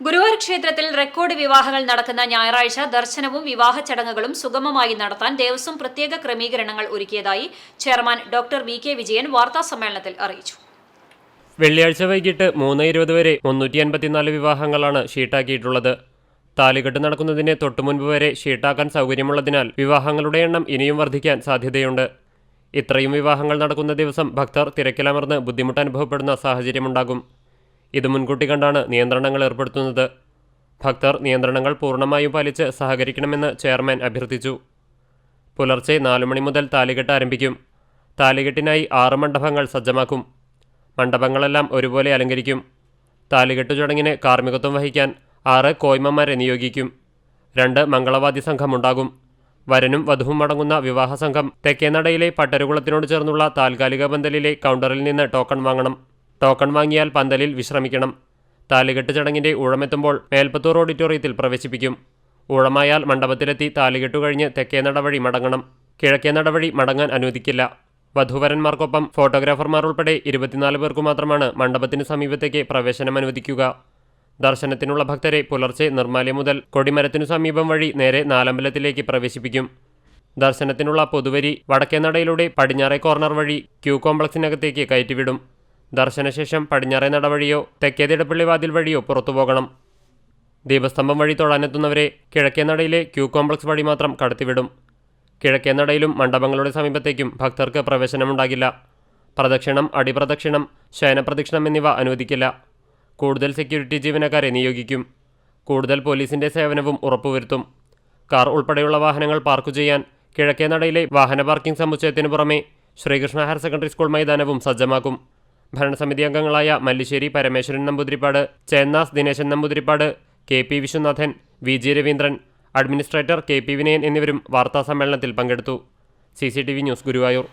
ഗുരുവായൂർ ക്ഷേത്രത്തിൽ റെക്കോർഡ് വിവാഹങ്ങൾ നടക്കുന്ന ഞായറാഴ്ച ദർശനവും വിവാഹ ചടങ്ങുകളും സുഗമമായി നടത്താൻ ദേവസ്വം പ്രത്യേക ക്രമീകരണങ്ങൾ ഒരുക്കിയതായി chairman doctor V K Vijayan വാർത്താസമ്മേളനത്തിൽ അറിയിച്ചു. വെള്ളിയാഴ്ച വൈകിട്ട് മൂന്ന് ഇരുപത് വരെ മുന്നൂറ്റി അൻപത്തിനാല് വിവാഹങ്ങളാണ് ഷീട്ടാക്കിയിട്ടുള്ളത്. താലികെട്ട് നടക്കുന്നതിന് തൊട്ടുമുൻപ് വരെ ഷീട്ടാക്കാൻ സൗകര്യമുള്ളതിനാൽ വിവാഹങ്ങളുടെ എണ്ണം ഇനിയും വർദ്ധിക്കാൻ സാധ്യതയുണ്ട്. ഇത്രയും വിവാഹങ്ങൾ നടക്കുന്ന ദിവസം ഭക്തർ തിരക്കിലമർന്ന് ബുദ്ധിമുട്ട് അനുഭവപ്പെടുന്ന സാഹചര്യമുണ്ടാകും. ഇത് മുൻകൂട്ടി കണ്ടാണ് നിയന്ത്രണങ്ങൾ ഏർപ്പെടുത്തുന്നത്. ഭക്തർ നിയന്ത്രണങ്ങൾ പൂർണമായും പാലിച്ച് സഹകരിക്കണമെന്ന് ചെയർമാൻ അഭ്യർത്ഥിച്ചു. പുലർച്ചെ നാലു മണി മുതൽ താലികെട്ട് ആരംഭിക്കും. താലികെട്ടിനായി ആറ് മണ്ഡപങ്ങൾ സജ്ജമാക്കും. മണ്ഡപങ്ങളെല്ലാം ഒരുപോലെ അലങ്കരിക്കും. താലികെട്ടു ചടങ്ങിന് കാർമ്മികത്വം വഹിക്കാൻ ആറ് കോയ്മമാരെ നിയോഗിക്കും. രണ്ട് മംഗളവാദ്യ സംഘമുണ്ടാകും വരനും വധുവും അടങ്ങുന്ന വിവാഹ സംഘം തെക്കേനടയിലെ പട്ടരുകുളത്തിനോട് ചേർന്നുള്ള താൽക്കാലിക പന്തലിലെ കൗണ്ടറിൽ നിന്ന് ടോക്കൺ വാങ്ങണം. ടോക്കൺ വാങ്ങിയാൽ പന്തലിൽ വിശ്രമിക്കണം. താലികെട്ട് ചടങ്ങിന്റെ ഊഴമെത്തുമ്പോൾ മേൽപ്പത്തൂർ ഓഡിറ്റോറിയത്തിൽ പ്രവേശിപ്പിക്കും. ഊഴമായാൽ മണ്ഡപത്തിലെത്തി താലികെട്ടു കഴിഞ്ഞ് തെക്കേ നടവഴി മടങ്ങണം. കിഴക്കേ നടവഴി മടങ്ങാൻ അനുവദിക്കില്ല. വധുവരന്മാർക്കൊപ്പം ഫോട്ടോഗ്രാഫർമാർ ഉൾപ്പെടെ ഇരുപത്തിനാല് പേർക്കു മാത്രമാണ് മണ്ഡപത്തിന് സമീപത്തേക്ക് പ്രവേശനം അനുവദിക്കുക. ദർശനത്തിനുള്ള ഭക്തരെ പുലർച്ചെ നിർമ്മാല്യ മുതൽ കൊടിമരത്തിനു സമീപം വഴി നേരെ നാലമ്പലത്തിലേക്ക് പ്രവേശിപ്പിക്കും. ദർശനത്തിനുള്ള പൊതുവരി വടക്കേനടയിലൂടെ പടിഞ്ഞാറേ കോർണർ വഴി ക്യൂ കോംപ്ലക്സിനകത്തേക്ക് കയറ്റിവിടും. ദർശനശേഷം പടിഞ്ഞാറേ നടവഴിയോ തെക്കേതിടപ്പള്ളി വാതിൽ വഴിയോ പുറത്തുപോകണം. ദീപസ്തംഭം വഴി തൊഴാനെത്തുന്നവരെ കിഴക്കേ നടയിലെ ക്യൂ കോംപ്ലക്സ് വഴി മാത്രം കടത്തിവിടും. കിഴക്കേ നടയിലും മണ്ഡപങ്ങളുടെ സമീപത്തേക്കും ഭക്തർക്ക് പ്രവേശനമുണ്ടാകില്ല. പ്രദക്ഷിണം അടിപ്രദക്ഷിണം ശയനപ്രദക്ഷിണം എന്നിവ അനുവദിക്കില്ല. കൂടുതൽ സെക്യൂരിറ്റി ജീവനക്കാരെ നിയോഗിക്കും. കൂടുതൽ പോലീസിന്റെ സേവനവും ഉറപ്പുവരുത്തും. കാർ ഉൾപ്പെടെയുള്ള വാഹനങ്ങൾ പാർക്ക് ചെയ്യാൻ കിഴക്കേ നടയിലെ വാഹന പാർക്കിംഗ് സമുച്ചയത്തിനു പുറമെ ശ്രീകൃഷ്ണ ഹയർ സെക്കൻഡറി സ്കൂൾ മൈതാനവും സജ്ജമാക്കും. ഭരണസമിതി അംഗങ്ങളായ Mallisseri Parameswaran Namboodiripad Chennas Dineshan Namboodiripad K P Viswanathan V G Raveendran administrator K P Vinayan എന്നിവരും വാർത്താസമ്മേളനത്തിൽ പങ്കെടുത്തു. C C T V news Guruvayur.